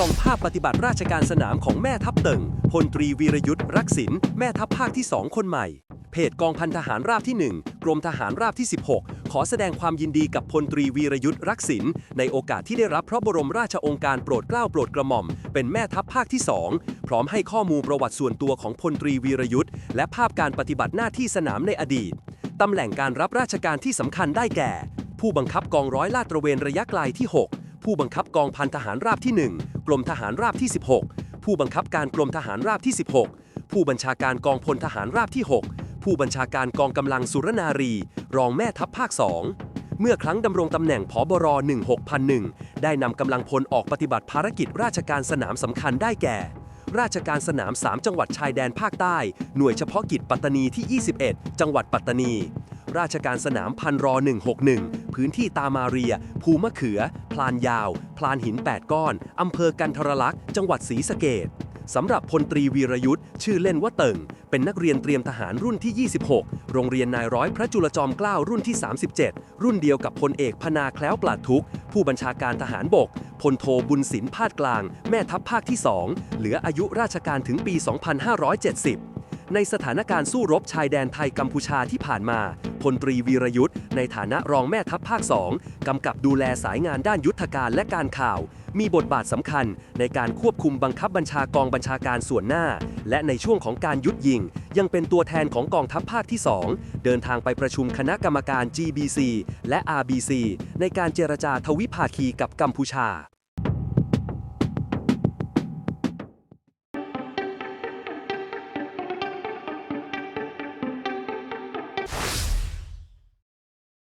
ส่องภาพปฏิบัติราชการสนามของแม่ทัพเติ่งพลตรีวีรยุทธ์รักษินแม่ทัพภาคที่ 2 คนใหม่ เพจกองพันทหารราบที่ 1 กรมทหารราบที่ 16 ขอแสดงความยินดีกับพลตรีวีรยุทธ์รักษินในโอกาสที่ได้รับพระบรมราชองค์การโปรดเกล้าโปรดกระหม่อม เป็นแม่ทัพภาคที่ 2 พร้อมให้ข้อมูลประวัติส่วนตัวของพลตรีวีรยุทธ์และภาพการปฏิบัติหน้าที่สนามในอดีตตำแหน่งการรับราชการที่สำคัญได้แก่ ผู้บังคับกองร้อยลาดตระเวนระยะไกลที่ 6 ผู้บังคับกองพันทหารราบที่ 1 กรมทหารราบที่ 16 ผู้บังคับการกรมทหารราบที่ 16 ผู้บัญชาการกองพลทหารราบที่ 6 ผู้บัญชาการกองกำลังสุรนารี รองแม่ทัพภาค 2 เมื่อครั้งดำรงตำแหน่งผบร16001 ได้นำกำลังพลออกปฏิบัติภารกิจราชการสนามสำคัญได้แก่ ราชการสนาม 3 จังหวัดชายแดนภาคใต้ หน่วยเฉพาะกิจปัตตานีที่ 21 จังหวัดปัตตานี ราชการสนามพันรอ 161 พื้นที่ตามาเรีย ภูมะเขือ พลานยาว พลานหิน 8 ก้อน อำเภอกันทรลักษณ์ จังหวัดศรีสะเกดสำหรับพลตรีวีรยุทธ์ ชื่อเล่นว่าเติ่ง เป็นนักเรียนเตรียมทหารรุ่นที่ 26 โรงเรียนนายร้อยพระจุลจอมเกล้ารุ่นที่ 37 รุ่นเดียวกับพลเอกพนาแคล้วปลาดทุก ผู้บัญชาการทหารบก พลโทบุญสินพาดกลาง แม่ทัพภาคที่ 2 เหลืออายุราชการถึงปี 2570ในสถานการณ์สู้รบชายแดนไทยกัมพูชาที่ผ่านมา พลตรีวีรยุทธ์ในฐานะรองแม่ทัพภาค 2 กำกับดูแลสายงานด้านยุทธการและการข่าว มีบทบาทสำคัญในการควบคุมบังคับบัญชากองบัญชาการส่วนหน้า และในช่วงของการยุดยิง ยังเป็นตัวแทนของกองทัพภาคที่ 2 เดินทางไปประชุมคณะกรรมการ GBC และ RBC ในการเจรจาทวิภาคีกับกัมพูชา